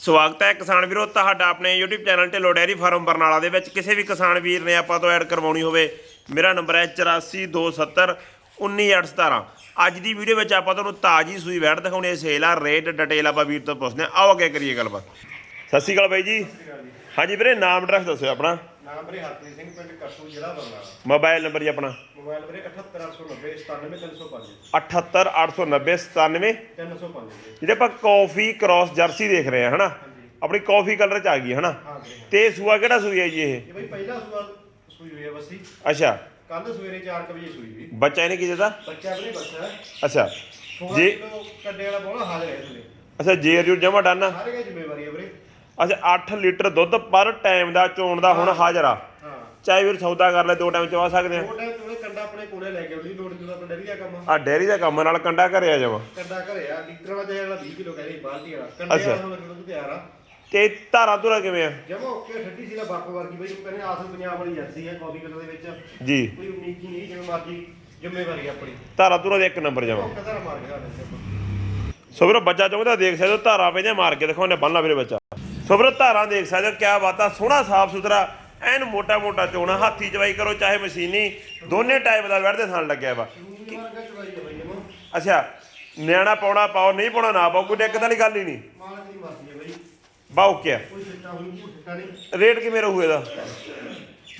ਸਵਾਗਤ ਹੈ ਕਿਸਾਨ ਵੀਰੋ, ਤੁਹਾਡਾ ਆਪਣੇ YouTube channel Dhillon dairy farm Barnala ਦੇ ਵਿੱਚ। ਕਿਸੇ ਵੀ ਕਿਸਾਨ ਵੀਰ ਨੇ ਆਪਾਂ ਤੋਂ ਐਡ ਕਰਵਾਉਣੀ ਹੋਵੇ, ਮੇਰਾ ਨੰਬਰ ਹੈ 8427 19817 ਅੱਜ ਦੀ ਵੀਡੀਓ ਵਿੱਚ ਆਪਾਂ ਤੁਹਾਨੂੰ ਤਾਜੀ ਸੂਈ ਵੈੜ ਦਿਖਾਉਣੀ ਹੈ ਸੇਲ ਆ, ਰੇਟ, ਡਿਟੇਲ ਆਪਾਂ ਵੀਰ ਤੋਂ ਪੁੱਛਦੇ ਹਾਂ। ਆਓ ਅੱਗੇ ਕਰੀਏ ਗੱਲਬਾਤ। ਸਤਿ ਸ਼੍ਰੀ ਅਕਾਲ ਬਾਈ ਜੀ। ਹਾਂਜੀ ਵੀਰੇ, ਨਾਮ ਐਡਰੈਸ ਦੱਸਿਓ ਆਪਣਾ। ਨਾਮ ਵੀਰੇ ਹਰਪ੍ਰੀਤ ਸਿੰਘ ਪਿੰਡ ਕੱਟੂ ਜ਼ਿਲ੍ਹਾ ਬਰਨਾਲਾ ਮੋਬਾਈਲ ਨੰਬਰ ਜੀ ਆਪਣਾ। ਮੋਬਾਈਲ ਵੀਰੇ 78890 97305 78890 305 ਜੀ ਜਿਹੜੇ ਆਪਾਂ ਕਾਫੀ ਕ੍ਰਾਸ ਜਰਸੀ ਦੇਖ ਰਹੇ ਹਾਂ ਹਨਾ? ਆਪਣੀ ਕਾਫੀ ਕਲਰ ਚ ਆ ਗਈ ਹਨਾ? ਹਾਂ ਵੀਰੇ ਤੇ ਸੂਆ ਕਿਹੜਾ ਸੂਈ ਹੈ ਜੀ ਇਹ? ਇਹ ਬਈ ਪਹਿਲਾ ਸੂਆ ਸੂਈ ਹੋਈ ਹੈ ਬੱਸੀ। ਅੱਛਾ। ਕੱਲ ਸਵੇਰੇ 4 ਵਜੇ ਸੂਈ ਵੀ ਬੱਚਾ ਇਹਨੇ ਕੀ ਦਿੱਤਾ? ਬੱਚਾ ਵੀਰੇ ਬੱਚਾ। ਅੱਛਾ। 16 ਜੀ ਕਿਲੋ ਕੱਡੇ ਵਾਲਾ ਬੋਲਾ ਹਾਜ਼ਰ ਹੈ ਥਲੇ। ਅੱਛਾ ਜੇਰ ਜੂ ਜਮਾ ਡਨ ਆ। ਸਾਰੇ ਦੀ ਜ਼ਿੰਮੇਵਾਰੀ ਹੈ ਵੀਰੇ। ਅੱਛਾ 8 ਲੀਟਰ ਦੁੱਧ ਪਰ ਟਾਈਮ ਦਾ ਚੋਣ ਦਾ ਹੁਣ ਹਾਜ਼ਰ ਆ। ਹਾਂ। ਚਾਹੇ ਵੀਰ ਸੌਦਾ ਕਰ ਲੈ ਦੋ ਟਾਈਮ ਚਵਾ ਸਕਦੇ ਆ। ਉਹ ਟਾਈਮ ਤੋਂ ਕੰਡਾ ਆਪਣੇ ਕੋਲੇ ਲੈ ਕੇ ਆਉਣੀ ਲੋੜ ਜਦੋਂ ਆਪਣਾ ਡੈਰੀ ਦਾ ਕੰਮ ਆ। ਡੇਰੀ ਦਾ ਕੰਮ ਨਾਲ ਕੰਡਾ ਘਰੇ ਆ ਜਾਵਾ। ਕੰਡਾ ਘਰੇ ਆ ਲੀਟਰ ਵਾਲਾ ਜਿਹੜਾ 20 ਕਿਲੋ ਕਹਿੰਦੇ ਬਾਲਟੀ ਵਾਲਾ। ਕੰਡੇ ਅੱਛਾ। ਵਾਲਾ ਹੁਣ ਦੁੱਧ ਤਿਆਰ ਆ। ਤੇ ਧਾਰਾ ਧੁਰਾ ਕਿਵੇਂ ਆ? ਜਮਾ ਓਕੇ ਠੱਡੀ ਸੀ ਦਾ ਬਾਪ ਵਰਗੀ ਬਈ ਉਹ ਕਹਿੰਦੇ ਆਸਲ ਪੰਜਾਬ ਵਾਲੀ ਜਰਸੀ ਹੈ ਕਾਫੀ ਕਲਰ ਦੇ ਵਿੱਚ। ਜੀ। ਕੋਈ ਉਨੀਕੀ ਨਹੀਂ ਜਿਵੇਂ ਮਰਜ਼ੀ ਜ਼ਿੰਮੇਵਾਰੀ ਆ ਆਪਣੀ। ਧਾਰਾ ਧੁਰਾ ਦੇ ਇੱਕ ਨੰਬਰ ਜਾਵਾ ਉਹ ਕਦਰ ਮਾਰ ਗਿਆ ਸਾਡੇ ਸੋ ਵੀਰੋ ਬੱਚਾ ਚਾਹੁੰਦਾ ਦੇਖ ਸਕਦੇ ਹੋ ਧਾਰਾ ਪੈਂਦੇ ਮਾਰ ਕੇ ਦਿਖਾਉਣੇ ਬੰਨਲਾ ਵੀਰੇ ਬੱਚਾ। ਸੋ ਵੀਰੋ ਧਾਰਾ ਦੇਖ ਸਕਦੇ ਹੋ ਕਿਆ ਬਾਤ ਸੋਹਣਾ ਸਾਫ਼ ਸੁਥਰਾ ਐਨ ਮੋਟਾ ਮੋਟਾ ਚੋਣਾ ਹਾਥੀ ਚਵਾਈ ਕਰੋ ਚਾਹੇ ਮਸ਼ੀਨੀ ਦੋਨੇ ਟਾਈਪ ਦਾ ਵੜਦੇ ਥਣ ਲੱਗਿਆ ਵਾ। ਅੱਛਾ ਨਿਆਣਾ ਪਾਉਣਾ ਪਾਓ ਨਹੀਂ ਪਾਉਣਾ ਨਾ ਪਾਓ ਕੋਈ ਦਿੱਕਤ ਵਾਲੀ ਗੱਲ ਹੀ ਨਹੀਂ। ਮਾਲਕ ਦੀ ਮਰਜ਼ੀ ਹੈ ਬਈ। ਬਾਉ ਕਿਆ ਕੋਈ ਸਿੱਟਾ ਹੋਈ ਕੋਈ ਸਿੱਟਾ ਨਹੀਂ। ਰੇਟ ਕਿਵੇਂ ਰਹੂ ਇਹਦਾ?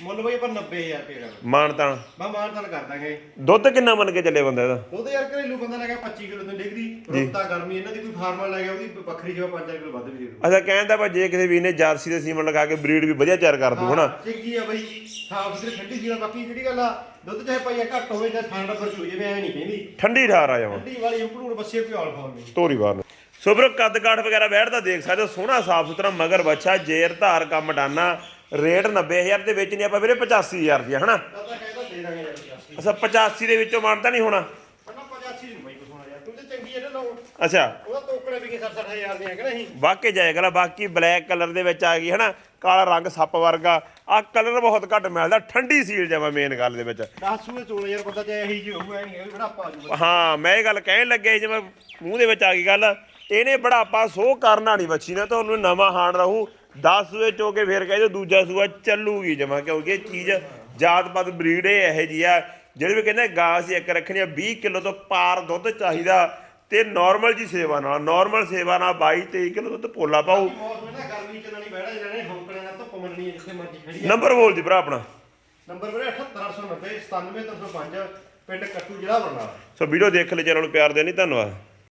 ਮੁੱਲ ਬਈ ਪਰ 90000 ਰੁਪਏ ਦਾ ਮਾਨ ਤਾਨ ਬਾ ਮਾਨ ਤਾਂ ਕਰ ਦਾਂਗੇ। ਦੁੱਧ ਕਿੰਨਾ ਮੰਨ ਕੇ ਚੱਲੇ ਬੰਦਾ ਇਹਦਾ? ਦੁੱਧ ਯਾਰ ਘਰੇਲੂ ਬੰਦਾ ਲੈ ਗਿਆ 25 ਕਿਲੋ ਤੋਂ ਡਿਗਰੀ ਰੁੱਤਾ ਗਰਮੀ ਇਹਨਾਂ ਦੀ ਕੋਈ ਫਾਰਮਲ ਲੈ ਗਿਆ ਉਹਦੀ ਵੱਖਰੀ ਜਿਹਾ 5 ਕਿਲੋ ਵੱਧ ਵੀ ਦੇ ਦੂ ਅੱਛਾ ਕਹਿੰਦਾ ਭਾਈ ਜੇ ਕਿਸੇ ਵੀਰ ਨੇ ਜਰਸੀ ਦੇ ਸੀਮਨ ਲਗਾ ਕੇ ਬਰੀਡ ਵੀ ਵਧੀਆ ਤਿਆਰ ਕਰ ਦੂ ਹਨਾ? ਚੰਗੀ ਆ ਬਈ ਸਾਫ਼ ਸੁਥਰੀ ਠੰਡੀ ਸੀ ਬਾਕੀ ਜਿਹੜੀ ਗੱਲ ਆ ਦੁੱਧ ਚਾਹੇ ਪਾਈਆ ਘੱਟ ਹੋਵੇ ਜਾਂ ਠੰਡ ਪਰ ਚੋ ਜਾਵੇ ਐ ਨਹੀਂ ਕਹਿੰਦੀ। ਠੰਡੀ ਠਾਰ ਆ ਜਾਵਾਂ। ਠੰਡੀ ਵਾਲੀ ਇੰਪਰੂਵ ਬੱਸੇ ਪਿਆਲ ਫਾਰਮੀ ਤੋਰੀ ਬਾਹਰ ਨੂੰ। ਸੋ ਵੀਰੋ ਕੱਦ ਕਾਠ ਵਗੈਰਾ ਬੈਠਦਾ ਦੇਖ ਸਕਦੇ ਹੋ ਸੋਹਣਾ ਸਾਫ਼ ਸੁਥਰਾ ਮਗਰ ਬੱਚਾ ਜੇਰ ਧਾਰ ਕੰਮ ਡਾਨਾ ਰੇਟ 90000 ਦੇ ਵਿੱਚ ਨਹੀਂ ਆਪਾਂ ਵੀਰੇ 85000 ਰੁਪਇਆ ਹਨਾ? ਤਾਂ ਕਹਿੰਦਾ ਦੇ ਦਾਂਗੇ ਯਾਰ 85 ਅੱਛਾ 85 ਦੇ ਵਿੱਚੋਂ ਮਾਨਤਾ ਨਹੀਂ ਹੋਣਾ? ਕਹਿੰਦਾ 85 ਨਹੀਂ ਬਈ ਕੁਛ ਹੋਣਾ ਯਾਰ ਤੂੰ ਤੇ ਚੰਗੀ ਹੈ ਨਾ ਲਓ ਅੱਛਾ। ਉਹਦਾ ਟੋਕਰੇ ਵੀ ਕਿ 60000 ਦੀਆਂ ਕਿ ਨਹੀਂ? ਵਾਕੇ ਜਾਏਗਾ ਬਾਕੀ ਬਲੈਕ ਕਲਰ ਦੇ ਵਿੱਚ ਆ ਗਈ ਹਨਾ? ਕਾਲਾ ਰੰਗ ਸੱਪ ਵਰਗਾ। ਆ ਕਲਰ ਬਹੁਤ ਘੱਟ ਮਿਲਦਾ ਠੰਡੀ ਸੀਲ ਜਾਵਾ ਮੇਨ ਗੱਲ ਦੇ ਵਿੱਚ। 10 ਸੂਏ ਚੋਣ ਯਾਰ ਬੰਦਾ ਚਾਹੇ ਇਹੀ ਜਿਹੀ ਹੋਊ ਐ ਨਹੀਂ ਬੜਾ ਪਾ ਜੂਗਾ। ਹਾਂ ਮੈਂ ਇਹ ਗੱਲ ਕਹਿਣ ਲੱਗਿਆ ਸੀ ਜਿਵੇਂ ਮੂੰਹ ਦੇ ਵਿੱਚ ਆ ਗਈ ਗੱਲ। ਇਹਨੇ ਬੜਾਪਾ ਸੋ ਕਰਨਾ ਨਹੀਂ ਬੱਚੀ ਨੇ ਤੁਹਾਨੂੰ ਨਵਾਂ ਹਾਣ ਰਹੂ। 10 ਸੂਏ ਚੋ ਕੇ ਫੇਰ ਕਹਿੰਦੇ ਦੂਜਾ ਸੂਆ ਚੱਲੂਗੀ ਜਮਾ ਕਿਉਂਕਿ ਇਹ ਚੀਜ਼ ਜਾਤ-ਪਾਤ ਬਰੀਡ ਇਹ ਇਹੋ ਜੀ ਆ ਜਿਹੜੇ ਵੀ ਕਹਿੰਦੇ ਗਾਂ ਸੀ ਇੱਕ ਰੱਖਣੀ ਆ 20 ਕਿਲੋ ਤੋਂ ਪਾਰ ਦੁੱਧ ਚਾਹੀਦਾ ਤੇ ਨਾਰਮਲ ਜੀ ਸੇਵਾ ਨਾਲ ਨਾਰਮਲ ਸੇਵਾ ਨਾਲ 22 23 ਕਿਲੋ ਦੁੱਧ ਪੋਲਾ ਹੈ ਆ। ਨੰਬਰ ਬੋਲ ਦੀ ਭਰਾ ਆਪਣਾ। ਨੰਬਰ ਵੀਰੇ 78890 97305 ਪਿੰਡ ਕੱਟੂ ਜ਼ਿਲ੍ਹਾ ਬਰਨਾਲਾ। ਸੋ ਵੀਡੀਓ ਦੇਖ ਲੈ ਚੈਨਲ ਨੂੰ ਪਿਆਰ ਦੇਣੀ ਧੰਨਵਾਦ।